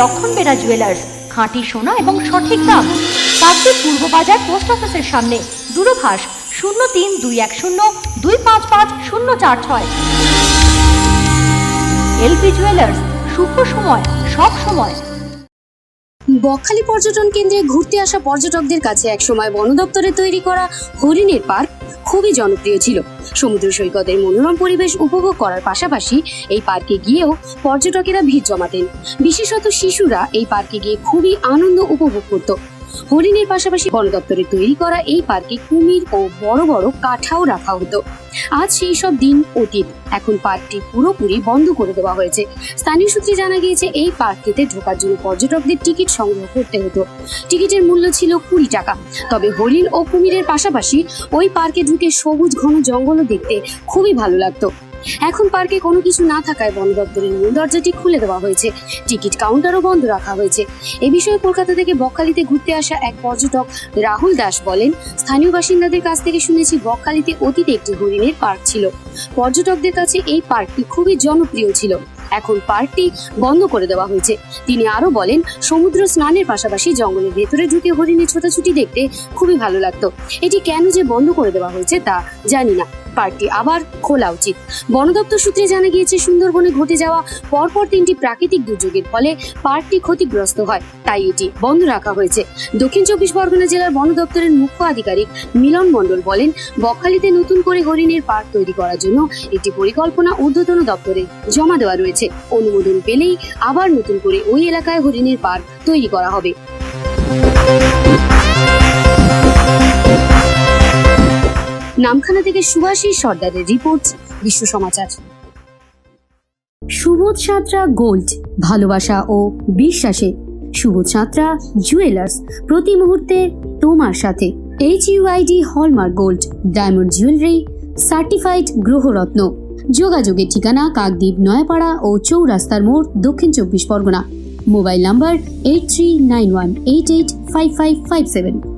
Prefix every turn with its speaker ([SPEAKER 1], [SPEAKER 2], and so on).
[SPEAKER 1] লক্ষণ বেড়া জুয়েলার্স খাঁটি সোনা এবং সঠিক দাম। কাকদ্বীপ পূর্ব বাজার পোস্ট অফিসের সামনে, দূরভাষ শূন্য তিন দুই এক শূন্য দুই পাঁচ পাঁচ শূন্য চার ছয়। এলপি জুয়েলার্স শুভ সময়, সব সময়।
[SPEAKER 2] বকখালি পর্যটন কেন্দ্রে ঘুরতে আসা পর্যটকদের কাছে একসময় বন দপ্তরে তৈরি করা হরিণের পার্ক খুবই জনপ্রিয় ছিল। সমুদ্র সৈকতের মনোরম পরিবেশ উপভোগ করার পাশাপাশি এই পার্কে গিয়েও পর্যটকেরা ভিড় জমাতেন। বিশেষত শিশুরা এই পার্কে গিয়ে খুবই আনন্দ উপভোগ করত। হরিণের পাশাপাশি বন দপ্তরে তৈরি করা এই পার্কে কুমির ও বড় বড় কাঠাও রাখা হতো। আজ সেই সব দিন অতীত এখন পার্কটি পুরোপুরি বন্ধ করে দেওয়া হয়েছে। স্থানীয় সূত্রে জানা গিয়েছে, এই পার্কটিতে ঢোকার জন্য পর্যটকদের টিকিট সংগ্রহ করতে হতো। টিকিটের মূল্য ছিল কুড়ি টাকা। তবে হরিণ ও কুমিরের পাশাপাশি ওই পার্কে ঢুকে সবুজ ঘন জঙ্গলও দেখতে খুবই ভালো লাগতো। এখন পার্কে কোনো কিছু না থাকায় বন দপ্তরের মূল দরজাটি খুলে দেওয়া হয়েছে। টিকিট কাউন্টারও বন্ধ রাখা হয়েছে। এ বিষয়ে কলকাতা থেকে বকখালিতে ঘুরতে আসা এক পর্যটক রাহুল দাস বলেন, স্থানীয় বাসিন্দাদের কাছ থেকে শুনেছি বকখালিতে অতীতে একটি হরিণের পার্ক ছিল। পর্যটকদের কাছে এই পার্কটি খুবই জনপ্রিয় ছিল। এখন পার্কটি বন্ধ করে দেওয়া হয়েছে। তিনি আরও বলেন, সমুদ্র স্নানের পাশাপাশি জঙ্গলের ভেতরে ঢুকে হরিণের ছোটাছুটি দেখতে খুবই ভালো লাগতো। এটি কেন যে বন্ধ করে দেওয়া হয়েছে তা জানি না। পার্কটি আবার খোলা উচিত। বন দপ্তর সূত্রে জানা গিয়েছে, সুন্দরবনে ঘটে যাওয়া পরপর তিনটি প্রাকৃতিক দুর্যোগের ফলে পার্কটি ক্ষতিগ্রস্ত হয়। তাই এটি বন্ধ রাখা হয়েছে। দক্ষিণ চব্বিশ পরগনা জেলার বন দপ্তরের মুখ্য আধিকারিক মিলন মণ্ডল বলেন, বকখালিতে নতুন করে হরিণের পার্ক তৈরি করার জন্য একটি পরিকল্পনা ঊর্ধ্বতন দপ্তরে জমা দেওয়া রয়েছে। অনুমোদন পেলেই আবার নতুন করে ওই এলাকায় হরিণের পার্ক তৈরি করা হবে। নামখানা থেকে সুভাষী সর্দারের রিপোর্ট, বিশ্ব সমাচার। সুবোধ সাঁতরা গোল্ড, ভালোবাসা ও বিশ্বাসে। সুবোধ সাঁতরা জুয়েলার্স, প্রতি মুহূর্তে তোমার সাথে। H UID hallmark gold diamond jewellery certified গ্রহরত্ন। যোগাযোগের ঠিকানা কাকদ্বীপ, নয়াপাড়া ও চৌরাস্তার মোড়, Dakshin Chabbish Pargana. Mobile number eight three nine one eight eight five five five seven